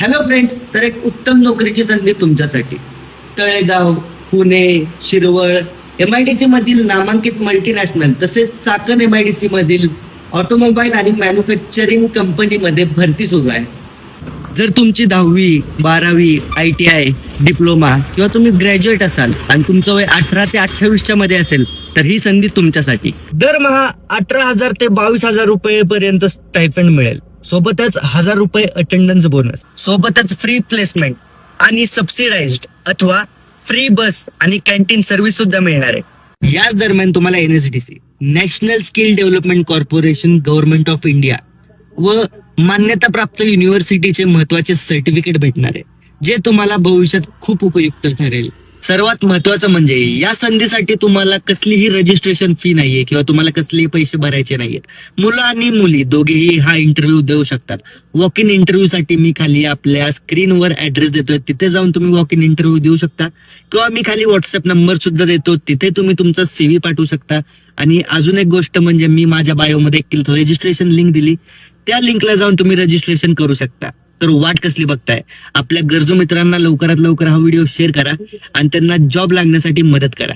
Hello friends तर एक उत्तम नोकरीची संधी तुमच्यासाठी. तळेगाव पुणे शिरवळ एमआयडीसी मधील नामांकित मल्टीनॅशनल तसेच चाकण एमआयडीसी मधील ऑटोमोबाईल आणि मॅन्युफॅक्चरिंग कंपनीमध्ये भरती सुरू आहे. जर तुमची दहावी बारावी आय टी आय डिप्लोमा किंवा तुम्ही ग्रॅज्युएट असाल आणि तुमचं वय अठरा ते अठ्ठावीसच्या मध्ये असेल तर ही संधी तुमच्यासाठी. दरमहा अठरा हजार ते बावीस हजार रुपये पर्यंत स्टायफंड मिळेल. सोबतच हजार रुपये अटेंडन्स बोनस सोबतच फ्री प्लेसमेंट आणि सबसिडाइज अथवा फ्री बस आणि कॅन्टीन सर्व्हिस सुद्धा मिळणार आहे. याच दरम्यान तुम्हाला NSDC national skill development corporation government of India व मान्यताप्राप्त युनिव्हर्सिटीचे महत्त्वाचे सर्टिफिकेट भेटणार आहे जे तुम्हाला भविष्यात खूप उपयुक्त ठरेल. सर्वात महत्वाचं म्हणजे या संधीसाठी तुम्हाला कसलीही रजिस्ट्रेशन फी नाहीये किंवा तुम्हाला कसलेही पैसे भरायचे नाहीयेत. मुलं आणि मुली दोघेही हा इंटरव्ह्यू देऊ शकतात. वॉक इन इंटरव्ह्यू साठी मी खाली आपल्या स्क्रीनवर ऍड्रेस देतोय. तिथे जाऊन तुम्ही वॉक इन इंटरव्ह्यू देऊ शकता. किंवा मी खाली व्हॉट्सअप नंबर सुद्धा देतो. तिथे तुम्ही तुमचा सीव्ही पाठवू शकता. आणि अजून एक गोष्ट म्हणजे मी माझ्या बायोमध्ये एक रजिस्ट्रेशन लिंक दिली. त्या लिंकला जाऊन तुम्ही रजिस्ट्रेशन करू शकता. तर वाट कसली बघताय? आपल्या गरजू मित्रांना लवकरात लवकर हा व्हिडिओ शेअर करा आणि त्यांना जॉब लागण्यासाठी मदत करा.